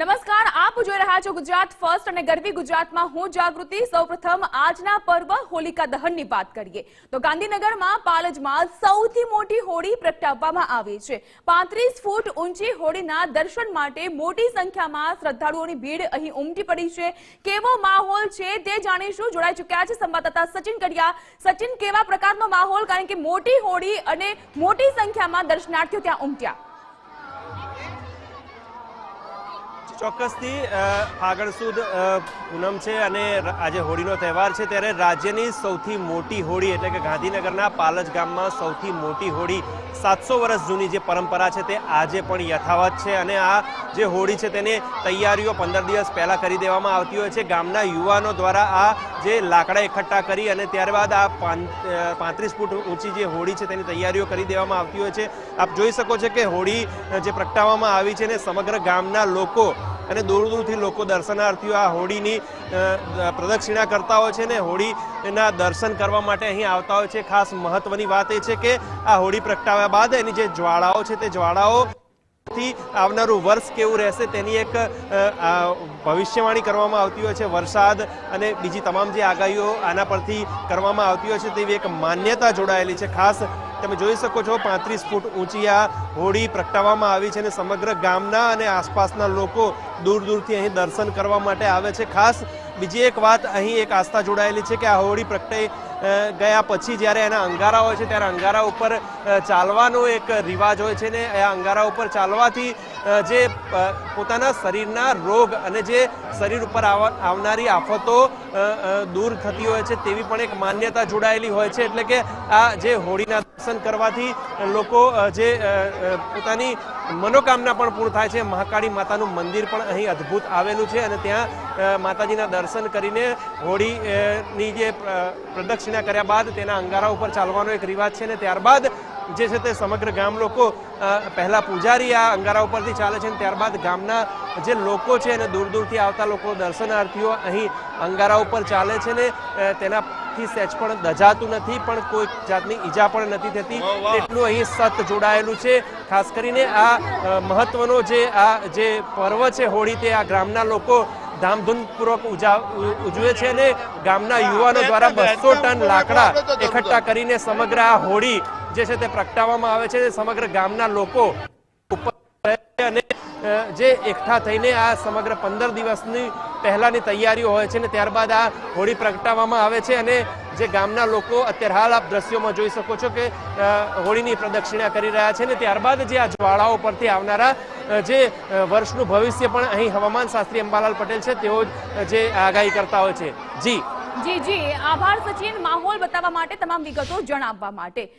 નમસ્કાર, આપ જોઈ રહ્યા છો ગુજરાત ફર્સ્ટ અને ગરવી ગુજરાતમાં હું જાગૃતિ. સૌપ્રથમ આજના પર્વ હોલિકા દહનની વાત કરીએ. તો ગાંધીનગરમાં પાલજમાં સૌથી મોટી હોળી પ્રગટાવવામાં આવી છે. પાંત્રીસ ફૂટ ઊંચી હોળીના દર્શન માટે મોટી સંખ્યામાં શ્રદ્ધાળુઓની ભીડ અહીં ઉમટી પડી છે. કેવો માહોલ છે તે જાણીશું. જોડાઈ ચૂક્યા છે સંવાદદાતા સચિન કડિયા. સચિન, કેવા પ્રકારનો માહોલ? કારણ કે મોટી હોળી અને મોટી સંખ્યામાં દર્શનાર્થીઓ ત્યાં ઉમટ્યા. ચોક્કસથી આગળ સુદ પૂનમ છે અને આજે હોળીનો તહેવાર છે ત્યારે રાજ્યની સૌથી મોટી હોળી એટલે કે ગાંધીનગરના પાલજ ગામમાં સૌથી મોટી હોળી સાતસો વર્ષ જૂની જે પરંપરા છે તે આજે પણ યથાવત છે અને આ જે હોળી છે તેની તૈયારીઓ પંદર દિવસ પહેલાં કરી દેવામાં આવતી હોય છે. ગામના યુવાનો દ્વારા આ જે લાકડા એકઠા કરી અને ત્યારબાદ આ પાંત્રીસ ફૂટ ઊંચી જે હોળી છે તેની તૈયારીઓ કરી દેવામાં આવતી હોય છે. આપ જોઈ શકો છો કે હોળી જે પ્રગટાવવામાં આવી છે ને સમગ્ર ગામના લોકો અને દૂર દૂરથી લોકો દર્શનાર્થીઓ આ હોળીની પ્રદક્ષિણા કરતા હોય છે ને હોળીના દર્શન કરવા માટે અહીં આવતા હોય છે. ખાસ મહત્વની વાત એ છે કે આ હોળી પ્રગટાવ્યા બાદ એની જે જ્વાળાઓ છે તે જ્વાળાઓ થી આવનારું વર્ષ કેવું રહેશે તેની એક ભવિષ્યવાણી કરવામાં આવતી હોય છે. વરસાદ અને બીજી તમામ જે આગાહીઓ આના પરથી કરવામાં આવતી હોય છે તેવી એક માન્યતા જોડાયેલી છે. ખાસ તમે જોઈ શકો છો પાંત્રીસ ફૂટ ઊંચી આ હોળી પ્રગટાવવામાં આવી છે અને સમગ્ર ગામના અને આસપાસના લોકો દૂર દૂરથી અહીં દર્શન કરવા માટે આવે છે. ખાસ બીજી એક વાત અહીં એક આસ્થા જોડાયેલી છે કે આ હોળી પ્રગટાઈ ગયા પછી જ્યારે એના અંગારા હોય છે, ત્યારે અંગારા ઉપર ચાલવાનો એક રિવાજ હોય છે ને એ અંગારા ઉપર ચાલવાથી જે પોતાના શરીરના રોગ અને જે શરીર ઉપર આવા- આવનારી આફતો દૂર થતી હોય છે તેવી પણ એક માન્યતા જોડાયેલી હોય છે. એટલે કે આ જે હોળીના દર્શન કરવાથી લોકો જે પોતાની મનોકામના પણ પૂર્ણ થાય છે. મહાકાળી માતાનું મંદિર પણ અહીં અદ્ભુત આવેલું છે અને ત્યાં માતાજીના દર્શન કરીને હોળીની જે પ્રદક્ષિણા કર્યા બાદ તેના અંગારા ઉપર ચાલવાનો એક રિવાજ છે ને ત્યારબાદ જે છે તે સમગ્ર ગામ લોકો પહેલાં પૂજારી આ અંગારા ઉપરથી ચાલે છે અને ત્યારબાદ ગામના જે લોકો છે અને દૂર દૂરથી આવતા લોકો દર્શનાર્થીઓ અહીં અંગારા ઉપર ચાલે છે ને તેનાથી સહેજ પણ દજાતું નથી પણ કોઈ જાતની ઈજા પણ નથી થતી. એટલું અહીં સત જોડાયેલું છે. ખાસ કરીને આ મહત્વનો જે આ જે પર્વ છે હોળી તે આ ગ્રામના લોકો ધામધૂમપૂર્વક ઉજવે છે અને ગામના યુવાનો દ્વારા બસો ટન લાકડા એકઠા કરીને સમગ્ર આ હોળી જે છે તે પ્રગટાવવામાં આવે છે સમગ્ર ગામના લોકો ઉપર અને જે એકઠા થઈને આ સમગ્ર પંદર દિવસની પહેલાની તૈયારીઓ હોય છે ને ત્યારબાદ આ હોળી પ્રગટાવવામાં આવે છે અને જે ગામના લોકો અત્યારે હાલ આપ દ્રશ્યોમાં જોઈ શકો છો કે હોળીની પ્રદક્ષિણા કરી રહ્યા છે ને ત્યારબાદ જે આ જ્વાળાઓ પરથી આવનારા જે વર્ષનું ભવિષ્ય પણ અહીં હવામાન શાસ્ત્રી અંબાલાલ પટેલ છે, તેઓ જે આગાહી કરતા હોય છે. જી. જી જી. આભાર, સચિન. માહોલ બતાવવા માટે તમામ વિગતો જણાવવા માટે.